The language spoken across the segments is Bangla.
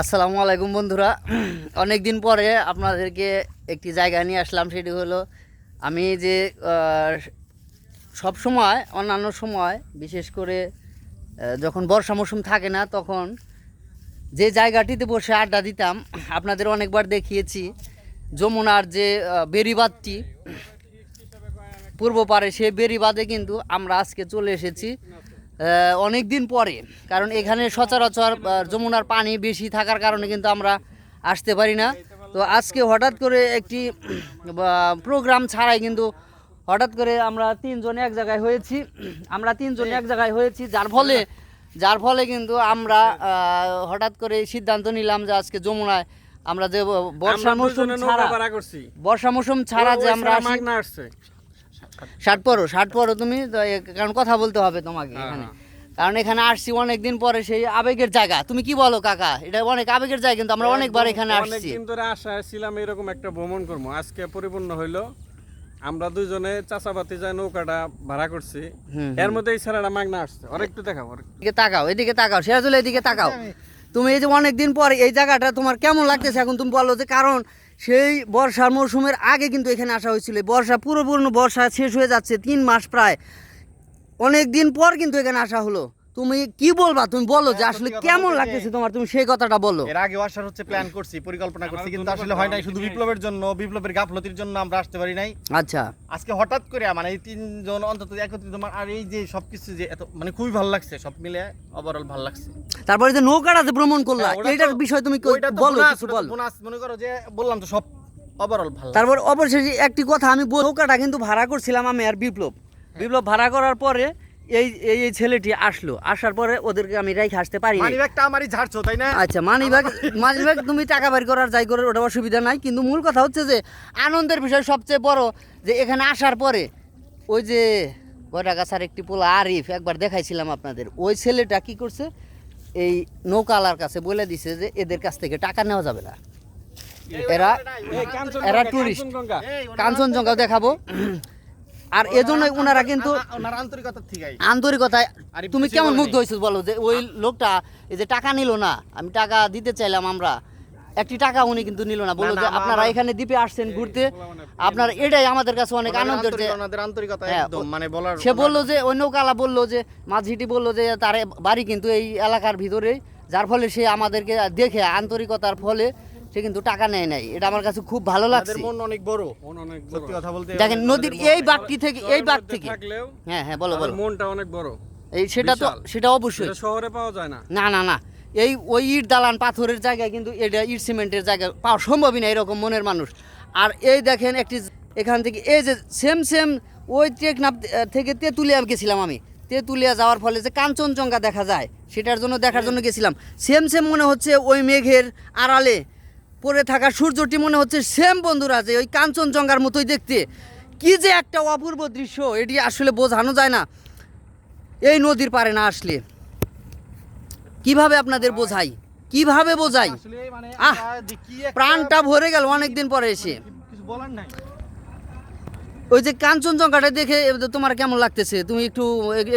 আসসালামু আলাইকুম বন্ধুরা। অনেক দিন পরে আপনাদেরকে একটি জায়গা নিয়ে আসলাম, সেটি হলো আমি যে সব সময়, অন্যান্য সময়, বিশেষ করে যখন বর্ষা মৌসুম থাকে না, তখন যে জায়গাটিতে বসে আড্ডা দিতাম, আপনাদের অনেকবার দেখিয়েছি। যমুনার যে বেড়িবাঁধটি, পূর্ব পারে সেই বেড়িবাঁধে কিন্তু আমরা আজকে চলে এসেছি। অনেক দিন পরে কারণ এখানে সচরাচর যমুনার পানি বেশি থাকার কারণে কিন্তু আমরা আসতে পারি না। তো আজকে হঠাৎ করে একটি প্রোগ্রাম ছাড়াই কিন্তু হঠাৎ করে আমরা তিনজন এক জায়গায় হয়েছি। আমরা তিনজন এক জায়গায় হয়েছি যার ফলে যার ফলে কিন্তু আমরা হঠাৎ করে সিদ্ধান্ত নিলাম যে আজকে যমুনায় আমরা যে বর্ষা মৌসুম ছাড়া করছি। বর্ষা মৌসুম ছাড়া যে আমরা ষাট পরো ষাট পরো তুমি কারণ কথা বলতে হবে তোমাকে হ্যাঁ, এখানে। কারণ এখানে আসছি অনেক দিন পরে সেই আবেগের জায়গা। তুমি কি বলো কাকা? এটা অনেক আবেগের জায়গা কিন্তু আমরা অনেকবার এখানে আসছি। অনেকদিন ধরে আশা ছিলাম এরকম একটা ভ্রমণ করব। আজকে পরিপূর্ণ হইল আমরা দুজনে চাচাবাতি যায় নৌকাটা ভাড়া করছি। এর মধ্যে এই ছেলেটা মাগনা আসছে। ওর একটু দেখাবো। এদিকে তাকাও এদিকে তাকাও সিরাজুল এদিকে তাকাও। তুমি এই যে অনেক দিন পরে এই জায়গাটা তোমার কেমন লাগতেছে? এখন তুমি বলো যে কারণ সেই বর্ষার মৌসুমের আগে কিন্তু এখানে আসা হয়েছিল। বর্ষা পুরোপূর্ণ বর্ষা শেষ হয়ে যাচ্ছে তিন মাস প্রায়। অনেক দিন পর কিন্তু এখানে আসা হলো। তুমি কি বলবা? তুমি বলো যে আসলে কেমন লাগতেছে তোমার? তুমি সেই কথাটা বলো। এর আগে আসার হচ্ছে প্ল্যান করছি পরিকল্পনা করছি কিন্তু আসলে হয় নাই শুধু বিপ্লবের জন্য বিপ্লবের গাফলতির জন্য আমরা আসতে পারি নাই। আচ্ছা। আজকে হঠাৎ করে মানে এই তিনজন অন্তত একত্রিত মা- আর এই যে সবকিছু যে এত মানে খুবই ভালো লাগছে সব মিলে ওভারঅল ভালো লাগছে। তারপরে যে নৌকাটা যে ভ্রমণ করলা হ্যাঁ, এইটার বিষয় তুমি বলো কিছু বল। মনে করো যে বললাম তো সব ওভারঅল ভালো। তারপর অবশেষে একটি কথা আমি নৌকাটা কিন্তু ভাড়া করছিলাম আমি আর বিপ্লব। বিপ্লব ভাড়া করার পরে এই এই এই ছেলেটি আসলো। আসার পরে ওদেরকে আমি রেখে আসতে পারি মানি ব্যাগটা আমারই ঝাড়ছো তাই না? আচ্ছা মানিব্যাগ মানিব্যাগ তুমি টাকা বের করার যাই করে ওটা অসুবিধা নাই। কিন্তু মূল কথা হচ্ছে যে আনন্দের বিষয় সবচেয়ে বড় যে এখানে আসার পরে ওই যে বয়রাগাছার একটি পোলা আরিফ একবার দেখাইছিলাম আপনাদের। ওই ছেলেটা কি করছে? এই নৌকালার কাছে বলে দিছে যে এদের কাছ থেকে টাকা নেওয়া যাবে না। এরা এরা টুরিস্ট কাঞ্চনজঙ্ঘা দেখাবো। আর এজন্যই ওনারা কিন্তু আন্তরিকতায় তুমি কেমন মুগ্ধ। হয়েছো বলো যে ওই লোকটা এই যে টাকা নিল না আমি টাকা দিতে চাইলাম আমরা। একটি টাকা উনি কিন্তু নিল না। বলল যে আপনারা এখানে দ্বীপে আসছেন ঘুরতে আপনার এটাই আমাদের কাছে অনেক আনন্দের যে হ্যাঁ, মানে সে বলল যে ওই নৌকালা বলল যে মাঝিটি বলল যে তার বাড়ি কিন্তু এই এলাকার ভিতরে যার ফলে সে আমাদেরকে দেখে আন্তরিকতার ফলে সে কিন্তু টাকা নেয় নাই। এটা আমার কাছে খুব ভালো লাগছে। মন অনেক বড়। মন অনেক বড়। সত্যি কথা বলতে দেখেন নদীর এই বাঘটি থেকে এই মধ্যে থেকে হ্যাঁ হ্যাঁ বলো বলো। মনটা অনেক বড়। এই সেটা তো সেটা অবশ্যই। শহরে পাওয়া যায় না। না না না। এই ওই ইট দালান পাথরের জায়গায় কিন্তু এটা ইট সিমেন্টের জায়গায় পাওয়া সম্ভবই না এরকম মনের মানুষ। আর এই দেখেন একটি এখান থেকে এই যে সেম সেম ওই টেকনাফ থেকে তেঁতুলিয়া গেছিলাম আমি। তেঁতুলিয়া যাওয়ার ফলে যে কাঞ্চনজঙ্ঘা দেখা যায় সেটার জন্য দেখার জন্য গেছিলাম। সেম সেম মনে হচ্ছে ওই মেঘের আড়ালে। পড়ে থাকা সূর্যটি মনে হচ্ছে সেম বন্ধুরা যে ওই কাঞ্চনজঙ্ঘার মতোই দেখতে। কি যে একটা অপূর্ব দৃশ্য এটি আসলে বোঝানো যায় না। এই নদীর পারে না আসলে। কীভাবে আপনাদের বোঝাই? কীভাবে বোঝাই? মানে আহ, প্রাণটা ভরে গেল অনেকদিন পরে এসে। কিছু বলার নাই। ওই যে কাঞ্চনজঙ্ঘাটা দেখে তোমার কেমন লাগতেছে? তুমি একটু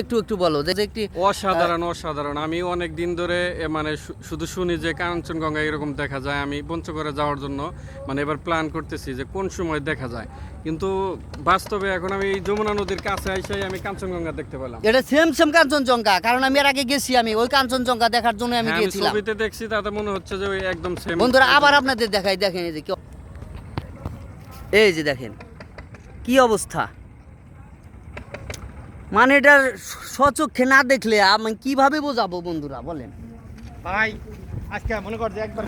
একটু একটু বলো যে একটি অসাধারণ অসাধারণ। আমি অনেক দিন ধরে মানে শুধু শুনি যে কাঞ্চনগঙ্গা এরকম দেখা যায়। আমি পঞ্চগড়ে যাওয়ার জন্য মানে এবার প্ল্যান করতেছি যে কোন সময় দেখা যায়। কিন্তু বাস্তবে এখন আমি যমুনা নদীর কাছে এসে আমি কাঞ্চনগঙ্গা দেখতে পেলাম। এটা সেম সেম কাঞ্চনজঙ্ঘা কারণ আমি এর আগে গেছি আমি। ওই কাঞ্চনজঙ্ঘা দেখার জন্য আমি হ্যাঁ, গিয়েছিলাম ছবিতে দেখছি তাতে মনে হচ্ছে যে ওই একদম সেম বন্ধুরা আবার আপনাদের দেখাই দেখেন এই যে কি এই যে দেখেন। কি অবস্থা? মানে এটা সচক্ষে না দেখলে আমি কীভাবে বোঝাবো বন্ধুরা, বলেন। ভাই, আজকে মনে কর যে একবার